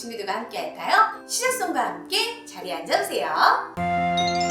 친구들과 함께 할까요? 시작송과 함께 자리에 앉아주세요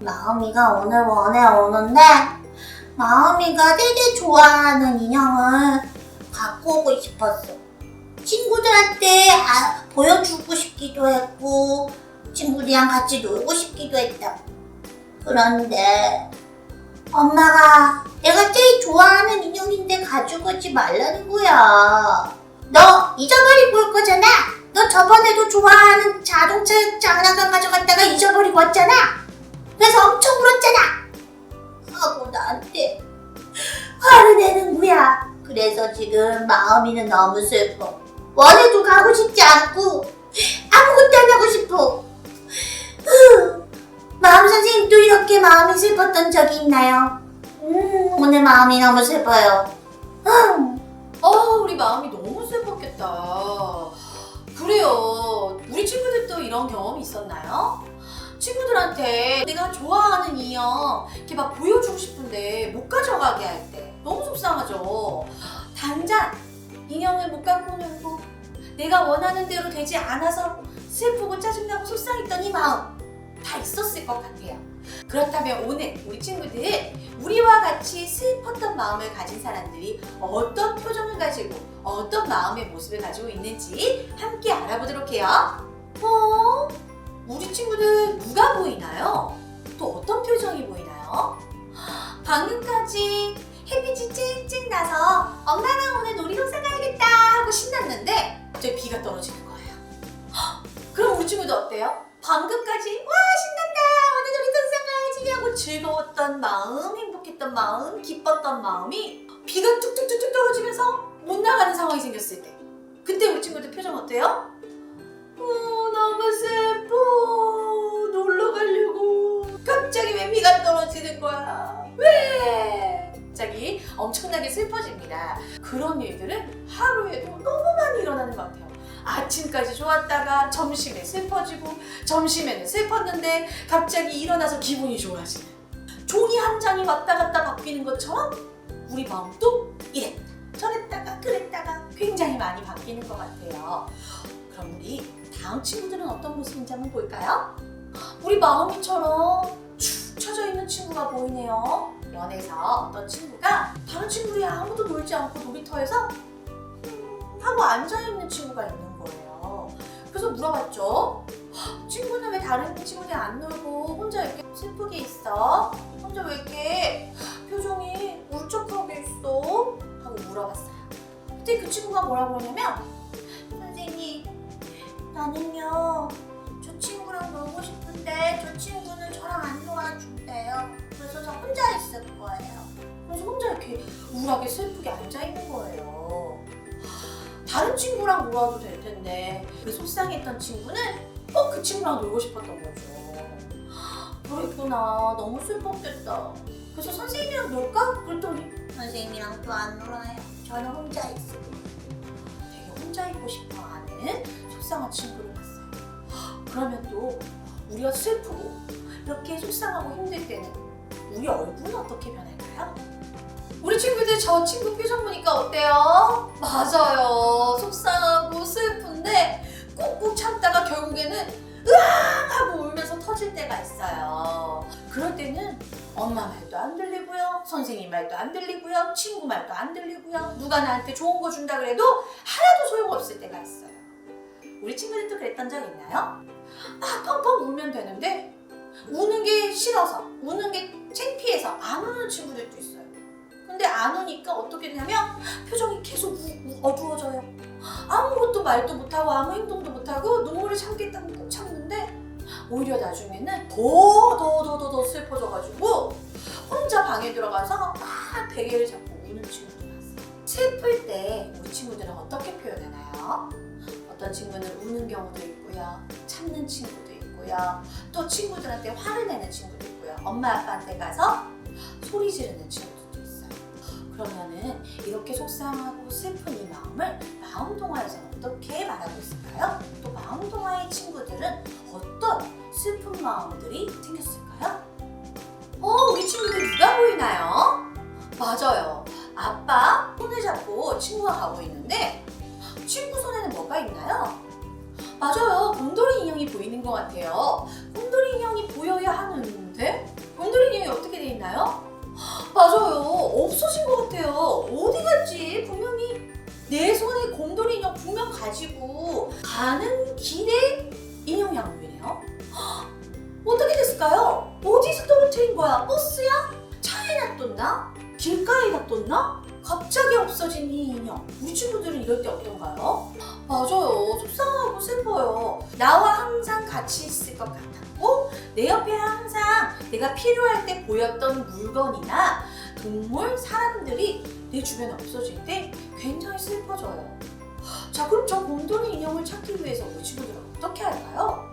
마음이가 오늘 원에 오는데 마음이가 되게 좋아하는 인형을 갖고 오고 싶었어. 친구들한테 아, 보여주고 싶기도 했고 친구들이랑 같이 놀고 싶기도 했다 그런데 엄마가 내가 제일 좋아하는 인형인데 가지고 오지 말라는 거야. 너 잊어버리고 올 거잖아. 너 저번에도 좋아하는 자동차 장난감 가져갔다가 잊어버리고 왔잖아. 그래서 엄청 울었잖아. 하고 나한테 화를 내는 거야. 그래서 지금 마음이는 너무 슬퍼. 원에도 가고 싶지 않고 아무것도 안 하고 싶어. 후, 마음 선생님도 이렇게 마음이 슬펐던 적이 있나요? 음, 오늘 마음이 너무 슬퍼요. 음. 어 우리 마음이 너무 슬펐겠다 그래요 우리 친구들도 이런 경험이 있었나요? 친구들한테 내가 좋아하는 인형 이렇게 막 보여주고 싶은데 못 가져가게 할 때 너무 속상하죠. 당장 인형을 못 갖고 놀고 내가 원하는 대로 되지 않아서 슬프고 짜증나고 속상했던 이 마음 다 있었을 것 같아요. 그렇다면 오늘 우리 친구들 우리와 같이 슬펐던 마음을 가진 사람들이 어떤 표정을 가지고 어떤 마음의 모습을 가지고 있는지 함께 알아보도록 해요. 어? 우리 친구들 누가 보이나요? 또 어떤 표정이 보이나요? 방금까지 햇빛이 쨍쨍 나서 엄마랑 오늘 놀이동산 가야겠다 하고 신났는데 갑자기 비가 떨어지는 거예요. 헉, 그럼 우리 친구들 어때요? 방금까지 와 신난다 오늘 놀이동산 가야지 하고 즐거웠던 마음 행복했던 마음 기뻤던 마음이 비가 뚝뚝뚝뚝 떨어지면서 못 나가는 상황이 생겼을 때 그때 우리 친구들 표정 어때요? 어, 너무 슬퍼. 놀러 가려고. 갑자기 왜 비가 떨어지는 거야? 왜? 갑자기 엄청나게 슬퍼집니다. 그런 일들은 하루에도 너무 많이 일어나는 것 같아요. 아침까지 좋았다가 점심에 슬퍼지고 점심에는 슬펐는데 갑자기 일어나서 기분이 좋아지는. 종이 한 장이 왔다 갔다 바뀌는 것처럼 우리 마음도 이랬다 저랬다가 그랬다가 굉장히 많이 바뀌는 것 같아요. 그럼 우리 다음 친구들은 어떤 모습인지 한번 볼까요? 우리 마음이처럼 축 처져 있는 친구가 보이네요 연에서 어떤 친구가 다른 친구들이 아무도 놀지 않고 놀이터에서 음, 하고 앉아있는 친구가 있는 거예요 그래서 물어봤죠 친구는 왜 다른 친구들이 안 놀고 혼자 이렇게 슬프게 있어? 혼자 왜 이렇게 표정이 울적하게 있어? 하고 물어봤어요. 그때 그 친구가 뭐라고 선생님 나는요 저 친구랑 놀고 싶은데 저 친구는 저랑 안 놀아준대요. 그래서 저 혼자 있을 거예요. 그래서 혼자 이렇게 우울하게 슬프게 앉아 있는 거예요. 다른 친구랑 놀아도 될 텐데 그 속상했던 친구는 꼭 그 친구랑 놀고 싶었던 거죠. 그랬구나. 너무 슬펐겠다. 그래서 선생님이랑 놀까? 그랬더니 선생님이랑 또 안 놀아요. 저는 혼자 있어요. 되게 혼자 있고 싶어 하는 속상한 친구를 봤어요. 그러면 또 우리가 슬프고 이렇게 속상하고 힘들 때는 우리 얼굴은 어떻게 변할까요? 우리 친구들 저 친구 표정 보니까 어때요? 맞아요. 속상하고 슬픈데 꾹꾹 참다가 결국에는 으앙 하고 울면서 터질 때가 있어요. 그럴 때는 엄마 말도 안 들리고요. 선생님 말도 안 들리고요. 친구 말도 안 들리고요. 누가 나한테 좋은 거 준다 그래도 하나도 소용없을 때가 있어요. 우리 친구들도 그랬던 적 있나요? 아, 펑펑 울면 되는데 우는 게 싫어서 우는 게 창피해서 안 우는 친구들도 있어요. 근데 안 우니까 어떻게 되냐면 표정이 계속 우- 우- 어두워져요. 아무것도 말도 못하고 아무 행동도 못하고 눈물을 참겠다고 꾹 참는데 오히려 나중에는 더 더 더 더 더 슬퍼져가지고 혼자 방에 들어가서 막 베개를 잡고 우는 친구도 봤어. 슬플 때 우리 친구들은 어떻게 표현하나요? 친구는 우는 경우도 있고요. 참는 친구도 있고요. 또 친구들한테 화를 내는 친구도 있고요. 엄마 아빠한테 가서 소리 지르는 친구들도 있어요. 그러면은 이렇게 속상하고 슬픈 이 마음을 마음 동화에서는 어떻게 말하고 있을까요? 또 마음 동화의 친구들은 어떤 슬픈 마음들이 생겼을까요? 어, 우리 친구들 누가 보이나요? 맞아요. 아빠 손을 잡고 친구가 가고 있는데 친구 손에는 뭐가 있나요? 맞아요. 곰돌이 인형이 보이는 것 같아요. 곰돌이 인형이 보여야 하는데 곰돌이 인형이 어떻게 돼 있나요? 맞아요. 없어진 것 같아요. 어디 갔지? 분명히 내 손에 곰돌이 인형 분명 가지고 가는 길에 때 어떤가요? 맞아요. 속상하고 슬퍼요. 나와 항상 같이 있을 것 같았고, 내 옆에 항상 내가 필요할 때 보였던 물건이나 동물, 사람들이 내 주변에 없어질 때 굉장히 슬퍼져요. 자, 그럼 저 곰돌이 인형을 찾기 위해서 우리 친구들은 어떻게 할까요?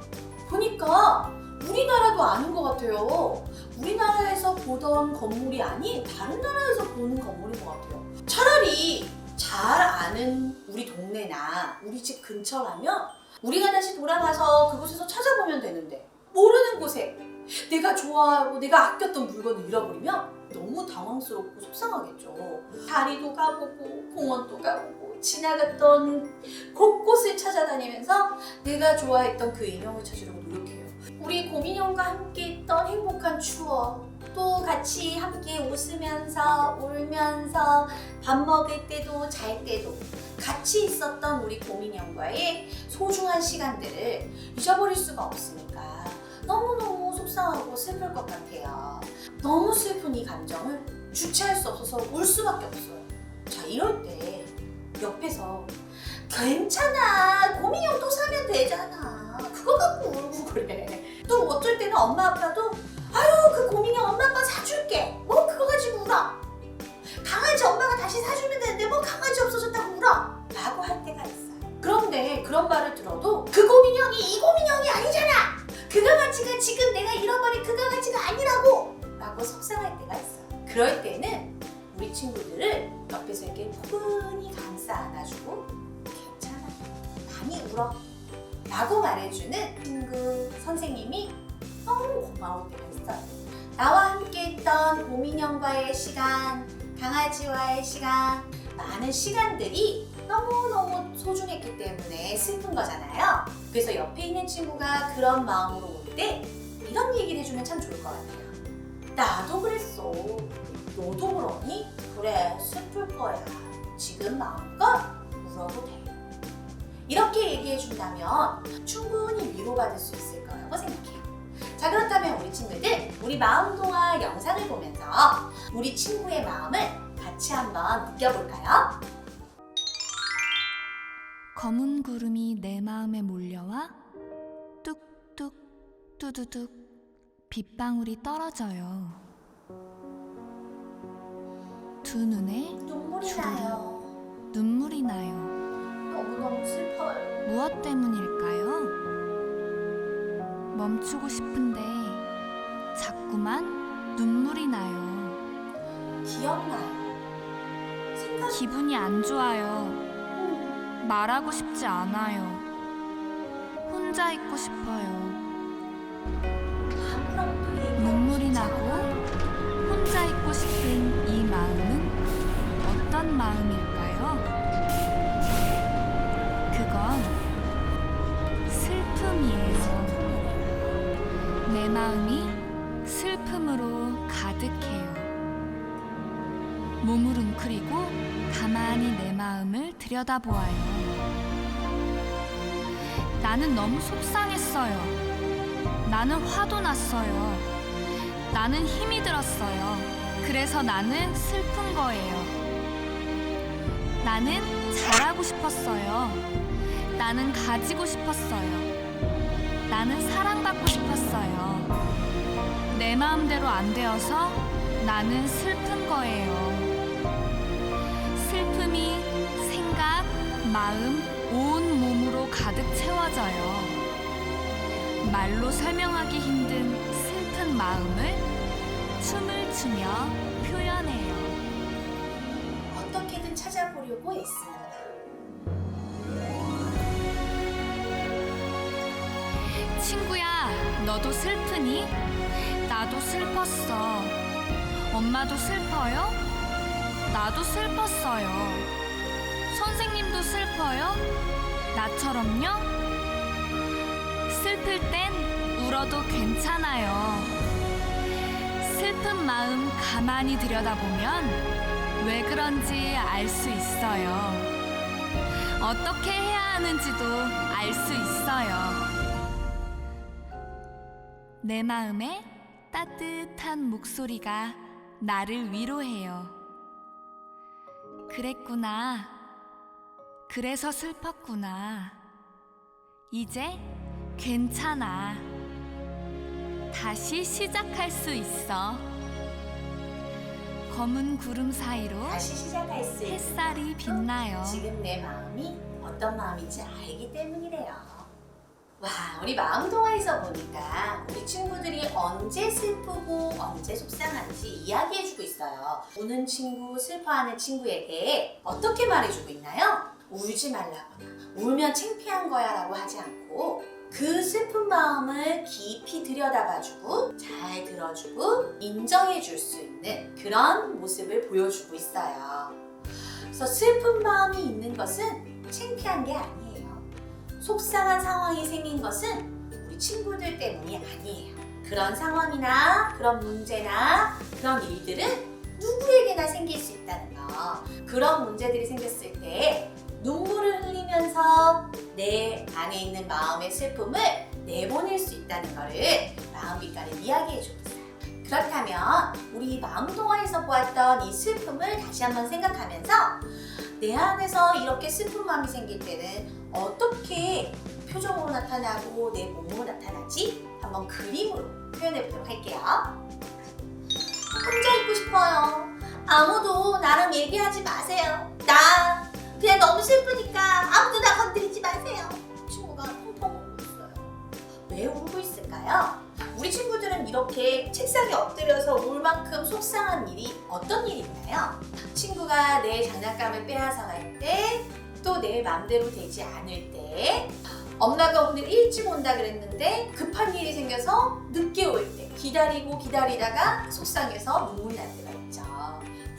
보니까 우리나라도 아닌 것 같아요. 우리나라에서 보던 건물이 아닌 다른 나라에서 보는 건물인 것 같아요. 차라리 잘 아는 우리 동네나 우리 집 근처라면 우리가 다시 돌아가서 그곳에서 찾아보면 되는데 모르는 곳에 내가 좋아하고 내가 아꼈던 물건을 잃어버리면 너무 당황스럽고 속상하겠죠. 다리도 가보고 공원도 가보고 지나갔던 곳곳을 찾아다니면서 내가 좋아했던 그 인형을 찾으려고 노력해요. 우리 곰인형과 함께 했던 행복한 추억 또 같이 함께 웃으면서 울면서 밥 먹을 때도 잘 때도 같이 있었던 우리 곰인형과의 소중한 시간들을 잊어버릴 수가 없으니까 너무너무 속상하고 슬플 것 같아요. 너무 슬픈 이 감정을 주체할 수 없어서 울 수밖에 없어요. 자, 이럴 때 옆에서 괜찮아. 또 사면 되잖아. 그거 갖고 울고 그래. 또 어쩔 때는 엄마 아빠도 아유 그 많은 시간들이 너무너무 소중했기 때문에 슬픈 거잖아요. 그래서 옆에 있는 친구가 그런 마음으로 올 때 이런 얘기를 해주면 참 좋을 것 같아요. 나도 그랬어. 너도 그러니? 그래, 슬플 거야. 지금 마음껏 울어도 돼. 이렇게 얘기해 준다면 충분히 위로받을 수 있을 거라고 생각해요. 자, 그렇다면 우리 친구들, 우리 마음동화 영상을 보면서 우리 친구의 마음을 같이 한번 느껴볼까요? 검은 구름이 내 마음에 몰려와 뚝뚝 뚜두둑 빗방울이 떨어져요. 두 눈에 눈물이 주르륵. 나요. 눈물이 나요. 너무너무 슬퍼요. 무엇 때문일까요? 멈추고 싶은데 자꾸만 눈물이 나요. 기억나요. 기분이 안 좋아요. 말하고 싶지 않아요. 혼자 있고 싶어요. 눈물이 나고. 혼자 있고 싶은 이 마음은 어떤 마음일까요? 그건 슬픔이에요. 내 마음이 슬픔으로 가득해요. 몸을 웅크리고 가만히 내 마음을 들여다보아요. 나는 너무 속상했어요. 나는 화도 났어요. 나는 힘이 들었어요. 그래서 나는 슬픈 거예요. 나는 잘하고 싶었어요. 나는 가지고 싶었어요. 나는 사랑받고 싶었어요. 내 마음대로 안 되어서 나는 슬픈 거예요. 마음 온 몸으로 가득 채워져요. 말로 설명하기 힘든 슬픈 마음을 춤을 추며 표현해요. 어떻게든 찾아보려고 애씁니다. 친구야, 너도 슬프니? 나도 슬펐어. 엄마도 슬퍼요? 나도 슬펐어요. 선생님도 슬퍼요? 나처럼요? 슬플 땐 울어도 괜찮아요. 슬픈 마음 가만히 들여다보면 왜 그런지 알 수 있어요. 어떻게 해야 하는지도 알 수 있어요. 내 마음에 따뜻한 목소리가 나를 위로해요. 그랬구나. 그래서 슬펐구나. 이제 괜찮아. 다시 시작할 수 있어. 검은 구름 사이로 다시 시작할 수 있는 햇살이 빛나요. 지금 내 마음이 어떤 마음인지 알기 때문이래요. 와, 우리 마음 동화에서 보니까 우리 친구들이 언제 슬프고 언제 속상한지 이야기해주고 있어요. 우는 친구, 슬퍼하는 친구에게 어떻게 말해주고 있나요? 울지 말라거나 울면 창피한 거야 라고 하지 않고 그 슬픈 마음을 깊이 들여다봐주고 잘 들어주고 인정해줄 수 있는 그런 모습을 보여주고 있어요. 그래서 슬픈 마음이 있는 것은 창피한 게 아니에요. 속상한 상황이 생긴 것은 우리 친구들 때문이 아니에요. 그런 상황이나 그런 문제나 그런 일들은 누구에게나 생길 수 있다는 거. 그런 문제들이 생겼을 때 눈물을 흘리면서 내 안에 있는 마음의 슬픔을 내보낼 수 있다는 거를 마음빛깔을 이야기해주고 있어요. 그렇다면 우리 마음 동화에서 보았던 이 슬픔을 다시 한번 생각하면서 내 안에서 이렇게 슬픈 마음이 생길 때는 어떻게 표정으로 나타나고 내 몸으로 나타나지? 한번 그림으로 표현해 보도록 할게요. 혼자 있고 싶어요. 아무도 나랑 얘기하지 마세요. 나 그냥 너무 슬프니까 아무도 나 건드리지 마세요. 친구가 펑펑 울고 있어요. 왜 울고 있을까요? 우리 친구들은 이렇게 책상에 엎드려서 울 만큼 속상한 일이 어떤 일이 있나요? 친구가 내 장난감을 빼앗아갈 때, 또내 맘대로 되지 않을 때, 엄마가 오늘 일찍 온다 그랬는데 급한 일이 생겨서 늦게 올 때, 기다리고 기다리다가 속상해서 눈물이 날 때가 있죠.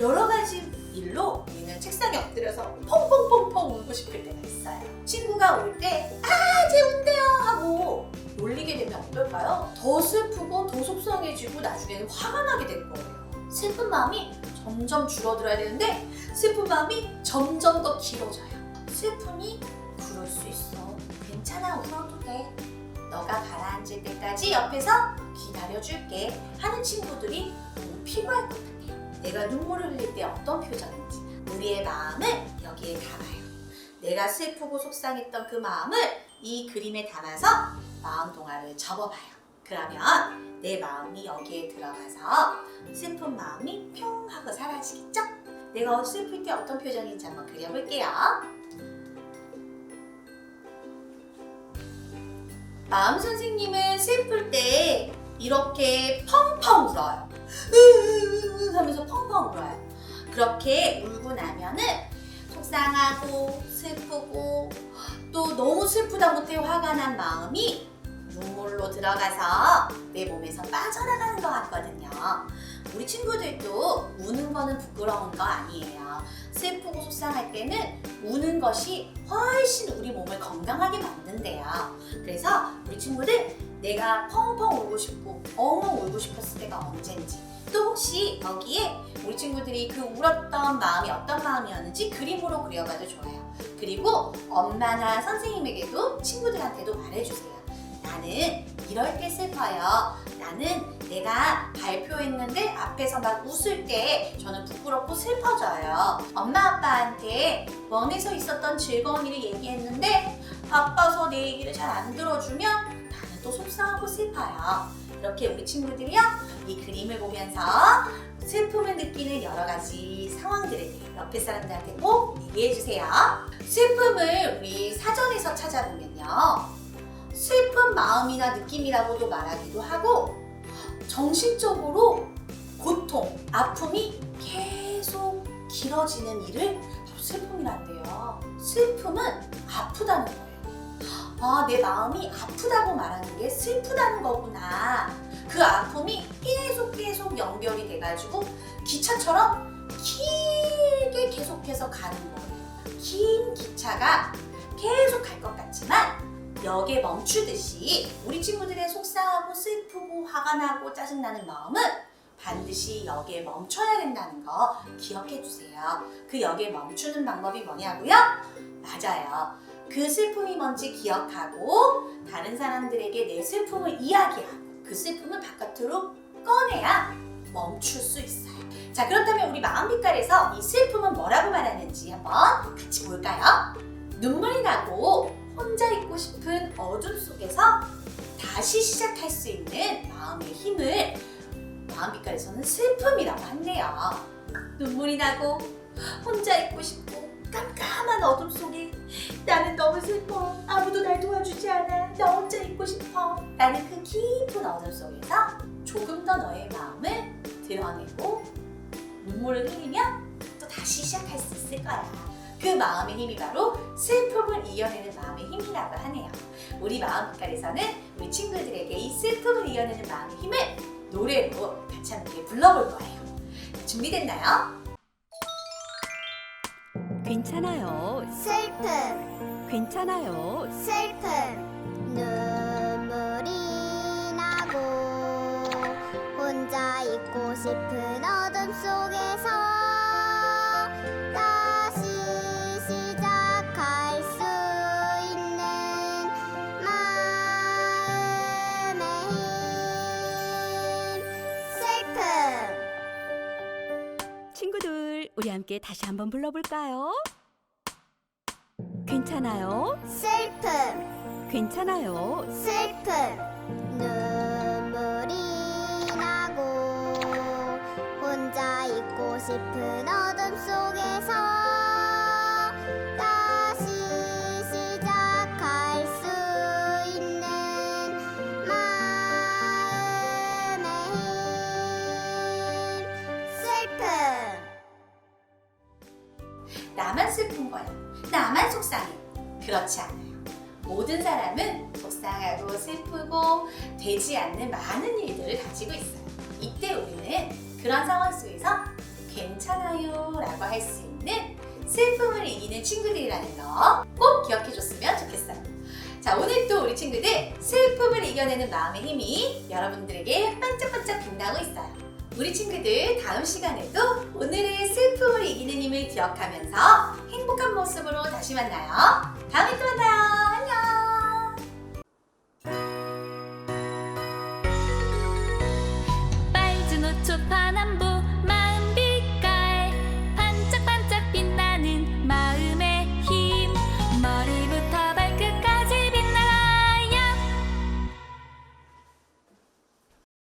여러 가지 일로 우리는 책상에 엎드려서 펑펑펑펑 울고 싶을 때가 있어요. 친구가 올 때, 아, 쟤 온대요! 하고 놀리게 되면 어떨까요? 더 슬프고 더 속상해지고 나중에는 화가 나게 될 거예요. 슬픈 마음이 점점 줄어들어야 되는데 슬픈 마음이 점점 더 길어져요. 슬픔이 그럴 수 있어. 괜찮아, 울어도 돼. 너가 가라앉을 때까지 옆에서 기다려줄게 하는 친구들이 너무 필요할 것 같아요. 내가 눈물을 흘릴 때 어떤 표정인지 우리의 마음을 여기에 담아요. 내가 슬프고 속상했던 그 마음을 이 그림에 담아서 마음 동화를 접어봐요. 그러면 내 마음이 여기에 들어가서 슬픈 마음이 평 하고 사라지겠죠? 내가 슬플 때 어떤 표정인지 한번 그려볼게요. 마음 선생님은 슬플 때 이렇게 펑펑 울어요. 으으으으 하면서 펑펑 울어요. 그렇게 울고 나면은 속상하고 슬프고 또 너무 슬프다 못해 화가 난 마음이 눈물로 들어가서 내 몸에서 빠져나가는 것 같거든요. 우리 친구들도 우는 거는 부끄러운 거 아니에요. 슬프고 속상할 때는 우는 것이 훨씬 우리 몸을 건강하게 만든대요. 그래서 우리 친구들 내가 펑펑 울고 싶고 엉엉 울고 싶었을 때가 언젠지 또 혹시 여기에 우리 친구들이 그 울었던 마음이 어떤 마음이었는지 그림으로 그려봐도 좋아요. 그리고 엄마나 선생님에게도 친구들한테도 말해주세요. 나는 이럴 때 슬퍼요. 나는 내가 발표했는데 앞에서 막 웃을 때 저는 부끄럽고 슬퍼져요. 엄마 아빠한테 원에서 있었던 즐거운 일을 얘기했는데 바빠서 내 얘기를 잘 안 들어주면 나는 또 속상하고 슬퍼요. 이렇게 우리 친구들이요 이 그림을 보면서 슬픔을 느끼는 여러 가지 상황들을 옆에 사람들한테 꼭 얘기해 주세요. 슬픔을 우리 사전에서 찾아보면요. 슬픈 마음이나 느낌이라고도 말하기도 하고 정신적으로 고통, 아픔이 계속 길어지는 일을 바로 슬픔이란대요. 슬픔은 아프다는 거예요. 아, 내 마음이 아프다고 말하는 게 슬프다는 거구나. 그 아픔이 계속 계속 연결이 돼가지고 기차처럼 길게 계속해서 가는 거예요. 긴 기차가 계속 갈 것 같지만 역에 멈추듯이 우리 친구들의 속상하고 슬프고 화가 나고 짜증나는 마음은 반드시 역에 멈춰야 된다는 거 기억해 주세요. 그 역에 멈추는 방법이 뭐냐고요? 맞아요. 그 슬픔이 뭔지 기억하고 다른 사람들에게 내 슬픔을 이야기하고 그 슬픔을 바깥으로 꺼내야 멈출 수 있어요. 자, 그렇다면 우리 마음 빛깔에서 이 슬픔은 뭐라고 말하는지 한번 같이 볼까요? 눈물이 나고 혼자 있고 싶은 어둠 속에서 다시 시작할 수 있는 마음의 힘을 마음 빛깔에서는 슬픔이라고 한대요. 눈물이 나고 혼자 있고 싶고 깜깜한 어둠 속에 나는 너무 슬퍼. 아무도 날 도와주지 않아. 나 혼자 있고 싶어. 라는 그 깊은 어둠 속에서 조금 더 너의 마음을 드러내고 눈물을 흘리면 또 다시 시작할 수 있을 거야. 그 마음의 힘이 바로 슬픔을 이겨내는 마음의 힘이라고 하네요. 우리 마음 빛깔에서는 우리 친구들에게 이 슬픔을 이겨내는 마음의 힘을 노래로 같이 함께 불러볼 거예요. 준비됐나요? 괜찮아요. 슬픔, 괜찮아요. 슬픔. 눈물이 나고 혼자 있고 싶은 어둠 속에서 함께 다시 한번 불러볼까요? 괜찮아요. 슬픔. 괜찮아요. 슬픔 눈물이 나고 혼자 있고 싶은 어둠 그렇지 않아요. 모든 사람은 속상하고 슬프고 되지 않는 많은 일들을 가지고 있어요. 이때 우리는 그런 상황 속에서 괜찮아요 라고 할 수 있는 슬픔을 이기는 친구들이라는 거 꼭 기억해 줬으면 좋겠어요. 자, 오늘 또 우리 친구들 슬픔을 이겨내는 마음의 힘이 여러분들에게 반짝반짝 빛나고 있어요. 우리 친구들 다음 시간에도 오늘의 슬픔을 이기는 힘을 기억하면서 행복한 모습으로 다시 만나요. 다음에 또 만나요.